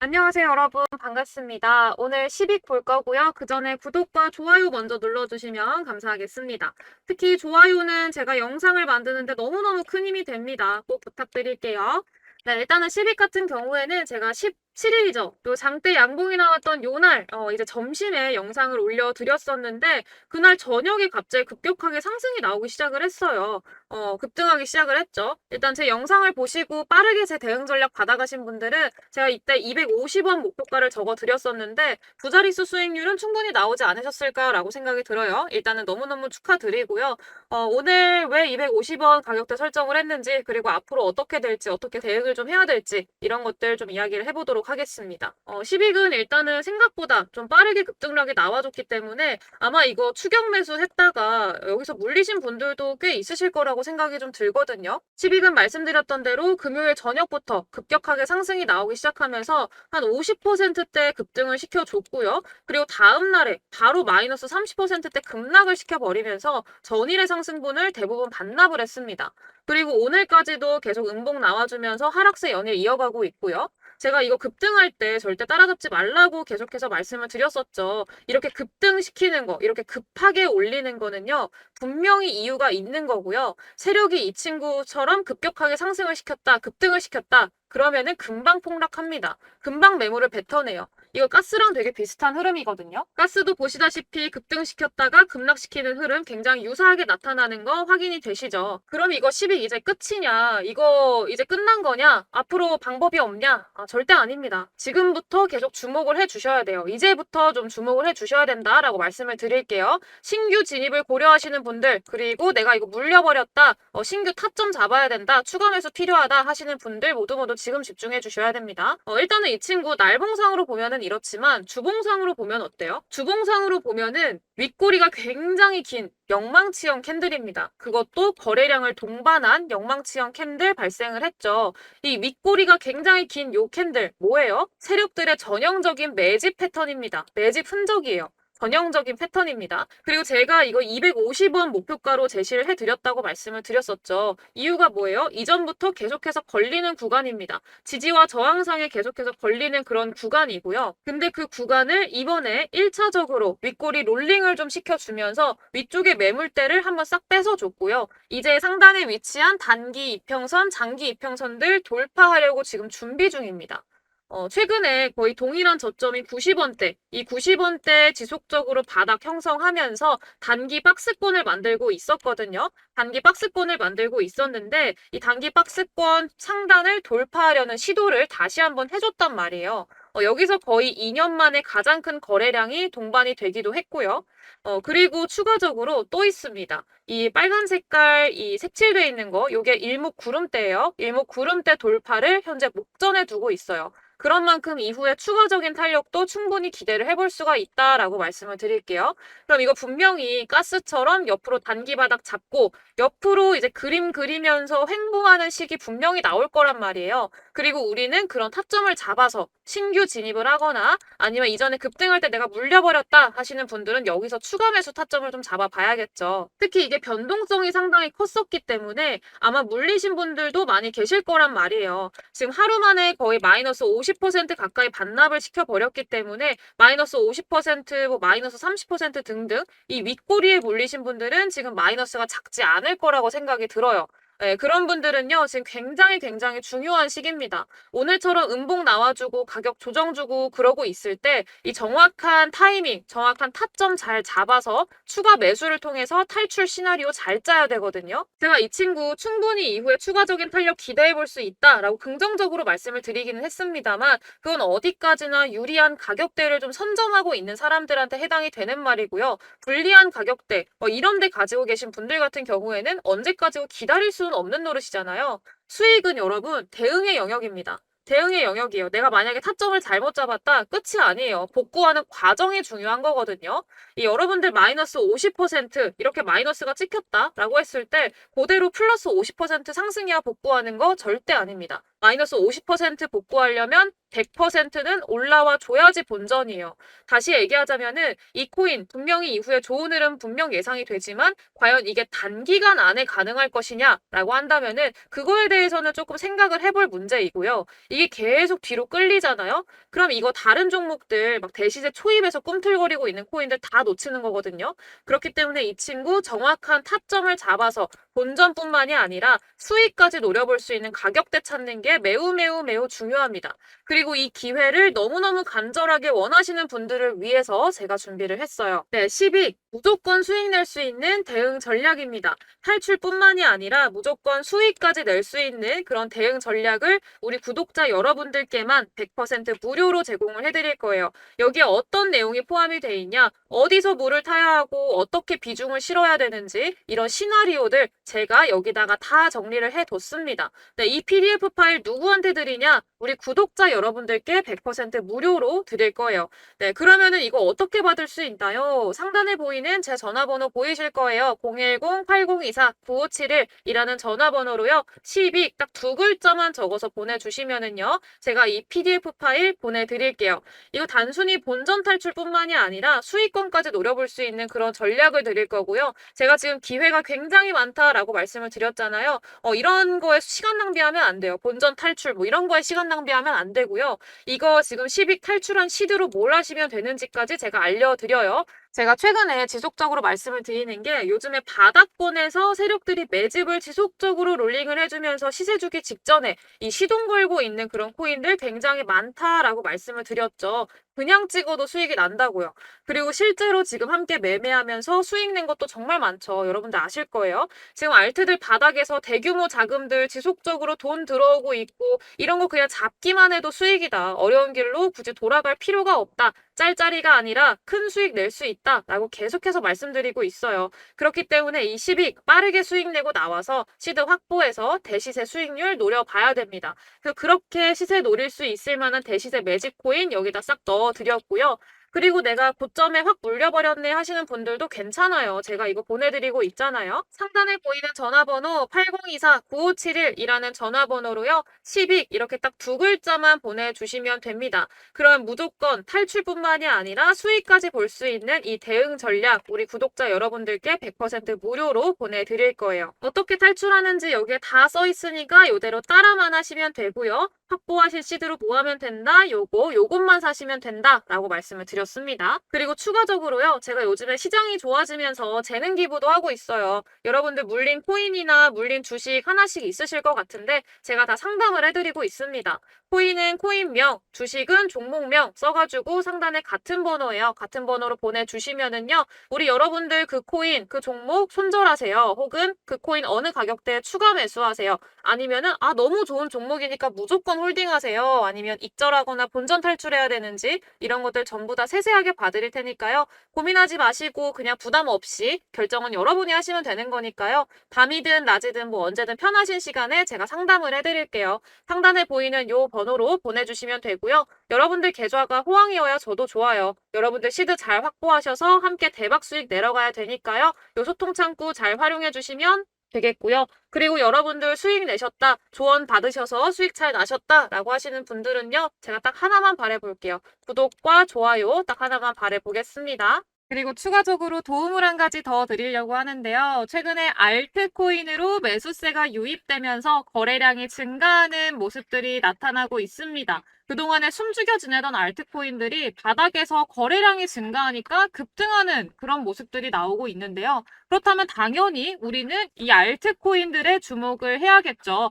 안녕하세요, 여러분. 반갑습니다. 오늘 10익 볼 거고요. 그 전에 구독과 좋아요 먼저 눌러주시면 감사하겠습니다. 특히 좋아요는 제가 영상을 만드는데 너무너무 큰 힘이 됩니다. 꼭 부탁드릴게요. 네, 일단은 10익 같은 경우에는 제가 17일이죠. 또 장대 양봉이 나왔던 요날, 어, 이제 점심에 영상을 올려드렸었는데, 그날 저녁에 갑자기 급격하게 상승이 나오기 시작을 했어요. 어, 급등하기 시작을 했죠. 일단 제 영상을 보시고 빠르게 제 대응 전략 받아가신 분들은 제가 이때 250원 목표가를 적어 드렸었는데 두 자릿수 수익률은 충분히 나오지 않으셨을까라고 생각이 들어요. 일단은 너무너무 축하드리고요. 어, 오늘 왜 250원 가격대 설정을 했는지 그리고 앞으로 어떻게 될지 어떻게 대응을 좀 해야 될지 이런 것들 좀 이야기를 해보도록 하겠습니다. 어, 10익은 일단은 생각보다 좀 빠르게 급등락이 나와줬기 때문에 아마 이거 추격 매수 했다가 여기서 물리신 분들도 꽤 있으실 거라고 생각이 좀 들거든요. 10익은 말씀드렸던 대로 금요일 저녁부터 급격하게 상승이 나오기 시작하면서 한 50%대 급등을 시켜줬고요. 그리고 다음 날에 바로 마이너스 30%대 급락을 시켜버리면서 전일의 상승분을 대부분 반납을 했습니다. 그리고 오늘까지도 계속 음봉 나와주면서 하락세 연일 이어가고 있고요. 제가 이거 급등할 때 절대 따라잡지 말라고 계속해서 말씀을 드렸었죠. 이렇게 급등시키는 거, 이렇게 급하게 올리는 거는요, 분명히 이유가 있는 거고요. 세력이 이 친구처럼 급격하게 상승을 시켰다, 급등을 시켰다. 그러면은 금방 폭락합니다. 금방 매물을 뱉어내요. 이거 가스랑 되게 비슷한 흐름이거든요. 가스도 보시다시피 급등시켰다가 급락시키는 흐름 굉장히 유사하게 나타나는 거 확인이 되시죠? 그럼 이거 10이 이제 끝이냐? 이거 이제 끝난 거냐? 앞으로 방법이 없냐? 아, 절대 아닙니다. 지금부터 계속 주목을 해 주셔야 돼요. 이제부터 좀 주목을 해 주셔야 된다라고 말씀을 드릴게요. 신규 진입을 고려하시는 분들, 그리고 내가 이거 물려버렸다, 어, 신규 타점 잡아야 된다, 추가 매수 필요하다 하시는 분들 모두 모두 지금 집중해 주셔야 됩니다. 어, 일단은 이 친구 날봉상으로 보면은 이렇지만 주봉상으로 보면 어때요? 주봉상으로 보면은 윗꼬리가 굉장히 긴 영망치형 캔들입니다. 그것도 거래량을 동반한 영망치형 캔들 발생을 했죠. 이 윗꼬리가 굉장히 긴 요 캔들 뭐예요? 세력들의 전형적인 매집 패턴입니다. 매집 흔적이에요. 전형적인 패턴입니다. 그리고 제가 이거 250원 목표가로 제시를 해드렸다고 말씀을 드렸었죠. 이유가 뭐예요? 이전부터 계속해서 걸리는 구간입니다. 지지와 저항상에 계속해서 걸리는 그런 구간이고요. 근데 그 구간을 이번에 1차적으로 윗꼬리 롤링을 좀 시켜주면서 위쪽에 매물대를 한번 싹 뺏어줬고요. 이제 상단에 위치한 단기 이평선, 장기 이평선들 돌파하려고 지금 준비 중입니다. 어, 최근에 거의 동일한 저점이 90원대, 이 90원대 지속적으로 바닥 형성하면서 단기 박스권을 만들고 있었거든요. 단기 박스권을 만들고 있었는데 이 단기 박스권 상단을 돌파하려는 시도를 다시 한번 해줬단 말이에요. 어, 여기서 거의 2년 만에 가장 큰 거래량이 동반이 되기도 했고요. 어, 그리고 추가적으로 또 있습니다. 이 빨간 색깔 이 색칠되어 있는 거, 요게 일목 구름대예요. 일목 구름대 돌파를 현재 목전에 두고 있어요. 그런 만큼 이후에 추가적인 탄력도 충분히 기대를 해볼 수가 있다라고 말씀을 드릴게요. 그럼 이거 분명히 가스처럼 옆으로 단기 바닥 잡고 옆으로 이제 그림 그리면서 횡보하는 식이 분명히 나올 거란 말이에요. 그리고 우리는 그런 타점을 잡아서 신규 진입을 하거나 아니면 이전에 급등할 때 내가 물려버렸다 하시는 분들은 여기서 추가 매수 타점을 좀 잡아봐야겠죠. 특히 이게 변동성이 상당히 컸었기 때문에 아마 물리신 분들도 많이 계실 거란 말이에요. 지금 하루 만에 거의 마이너스 50 50% 가까이 반납을 시켜버렸기 때문에 마이너스 50%, 뭐 마이너스 30% 등등 이 윗꼬리에 몰리신 분들은 지금 마이너스가 작지 않을 거라고 생각이 들어요. 네, 그런 분들은요, 지금 굉장히 굉장히 중요한 시기입니다. 오늘처럼 음봉 나와주고 가격 조정 주고 그러고 있을 때 이 정확한 타이밍, 정확한 타점 잘 잡아서 추가 매수를 통해서 탈출 시나리오 잘 짜야 되거든요. 제가 이 친구 충분히 이후에 추가적인 탄력 기대해 볼 수 있다라고 긍정적으로 말씀을 드리기는 했습니다만 그건 어디까지나 유리한 가격대를 좀 선점하고 있는 사람들한테 해당이 되는 말이고요. 불리한 가격대, 뭐 이런 데 가지고 계신 분들 같은 경우에는 언제까지 기다릴 수 수는 없는 노릇이잖아요. 수익은 여러분 대응의 영역입니다. 대응의 영역이에요. 내가 만약에 타점을 잘못 잡았다 끝이 아니에요. 복구하는 과정이 중요한 거거든요. 이 여러분들 마이너스 50% 이렇게 마이너스가 찍혔다라고 했을 때 그대로 플러스 50% 상승이야 복구하는 거 절대 아닙니다. 마이너스 50% 복구하려면 100%는 올라와 줘야지 본전이에요. 다시 얘기하자면은 이 코인 분명히 이후에 좋은 흐름 분명 예상이 되지만 과연 이게 단기간 안에 가능할 것이냐라고 한다면은 그거에 대해서는 조금 생각을 해볼 문제이고요. 이게 계속 뒤로 끌리잖아요. 그럼 이거 다른 종목들 막 대시세 초입에서 꿈틀거리고 있는 코인들 다 놓치는 거거든요. 그렇기 때문에 이 친구 정확한 타점을 잡아서 본전뿐만이 아니라 수익까지 노려볼 수 있는 가격대 찾는 게 매우 매우 매우 중요합니다. 그리고 이 기회를 너무너무 간절하게 원하시는 분들을 위해서 제가 준비를 했어요. 네, 10위 무조건 수익 낼 수 있는 대응 전략입니다. 탈출뿐만이 아니라 무조건 수익까지 낼 수 있는 그런 대응 전략을 우리 구독자 여러분들께만 100% 무료로 제공을 해드릴 거예요. 여기에 어떤 내용이 포함이 돼 있냐, 어디서 물을 타야 하고 어떻게 비중을 실어야 되는지 이런 시나리오들 제가 여기다가 다 정리를 해뒀습니다. 네, 이 PDF 파일 누구한테 드리냐? 우리 구독자 여러분들께 100% 무료로 드릴 거예요. 네, 그러면은 이거 어떻게 받을 수 있나요? 상단에 보이는 제 전화번호 보이실 거예요. 010-8024-9571이라는 전화번호로요. 12, 딱 두 글자만 적어서 보내주시면은요. 제가 이 PDF 파일 보내드릴게요. 이거 단순히 본전 탈출뿐만이 아니라 수익권까지 노려볼 수 있는 그런 전략을 드릴 거고요. 제가 지금 기회가 굉장히 많다라고 말씀을 드렸잖아요. 어, 이런 거에 시간 낭비하면 안 돼요. 본전 탈출 뭐 이런 거에 시간 낭비하면 안 되고요. 이거 지금 10익 탈출한 시드로 뭘 하시면 되는지까지 제가 알려드려요. 제가 최근에 지속적으로 말씀을 드리는 게 요즘에 바닥권에서 세력들이 매집을 지속적으로 롤링을 해주면서 시세 주기 직전에 이 시동 걸고 있는 그런 코인들 굉장히 많다라고 말씀을 드렸죠. 그냥 찍어도 수익이 난다고요. 그리고 실제로 지금 함께 매매하면서 수익 낸 것도 정말 많죠. 여러분들 아실 거예요. 지금 알트들 바닥에서 대규모 자금들 지속적으로 돈 들어오고 있고 이런 거 그냥 잡기만 해도 수익이다. 어려운 길로 굳이 돌아갈 필요가 없다. 짤짤이가 아니라 큰 수익 낼 수 있다 라고 계속해서 말씀드리고 있어요. 그렇기 때문에 이 10익 빠르게 수익 내고 나와서 시드 확보해서 대시세 수익률 노려봐야 됩니다. 그래서 그렇게 시세 노릴 수 있을 만한 대시세 매직 코인 여기다 싹 넣어 드렸고요. 그리고 내가 고점에 확 물려버렸네 하시는 분들도 괜찮아요. 제가 이거 보내드리고 있잖아요. 상단에 보이는 전화번호 8024-9571이라는 전화번호로요. 10익 이렇게 딱 두 글자만 보내주시면 됩니다. 그럼 무조건 탈출뿐만이 아니라 수익까지 볼 수 있는 이 대응 전략 우리 구독자 여러분들께 100% 무료로 보내드릴 거예요. 어떻게 탈출하는지 여기에 다 써 있으니까 이대로 따라만 하시면 되고요. 확보하실 시드로 뭐 하면 된다? 요거, 요것만 사시면 된다. 라고 말씀을 드 렸습니다. 그리고 추가적으로요. 제가 요즘에 시장이 좋아지면서 재능 기부도 하고 있어요. 여러분들 물린 코인이나 물린 주식 하나씩 있으실 것 같은데 제가 다 상담을 해드리고 있습니다. 코인은 코인명, 주식은 종목명 써가지고 상단에 같은 번호예요. 같은 번호로 보내주시면은요. 우리 여러분들 그 코인, 그 종목 손절하세요. 혹은 그 코인 어느 가격대에 추가 매수하세요. 아니면은 아 너무 좋은 종목이니까 무조건 홀딩하세요. 아니면 익절하거나 본전 탈출해야 되는지 이런 것들 전부 다 세세하게 봐드릴 테니까요. 고민하지 마시고 그냥 부담 없이 결정은 여러분이 하시면 되는 거니까요. 밤이든 낮이든 뭐 언제든 편하신 시간에 제가 상담을 해드릴게요. 상단에 보이는 요 번호로 보내주시면 되고요. 여러분들 계좌가 호황이어야 저도 좋아요. 여러분들 시드 잘 확보하셔서 함께 대박 수익 내려가야 되니까요. 요 소통 창구 잘 활용해 주시면 되겠고요. 그리고 여러분들 수익 내셨다, 조언 받으셔서 수익 잘 나셨다 라고 하시는 분들은요. 제가 딱 하나만 바래볼게요. 구독과 좋아요 딱 하나만 바래보겠습니다. 그리고 추가적으로 도움을 한 가지 더 드리려고 하는데요. 최근에 알트코인으로 매수세가 유입되면서 거래량이 증가하는 모습들이 나타나고 있습니다. 그동안에 숨죽여 지내던 알트코인들이 바닥에서 거래량이 증가하니까 급등하는 그런 모습들이 나오고 있는데요. 그렇다면 당연히 우리는 이 알트코인들의 주목을 해야겠죠.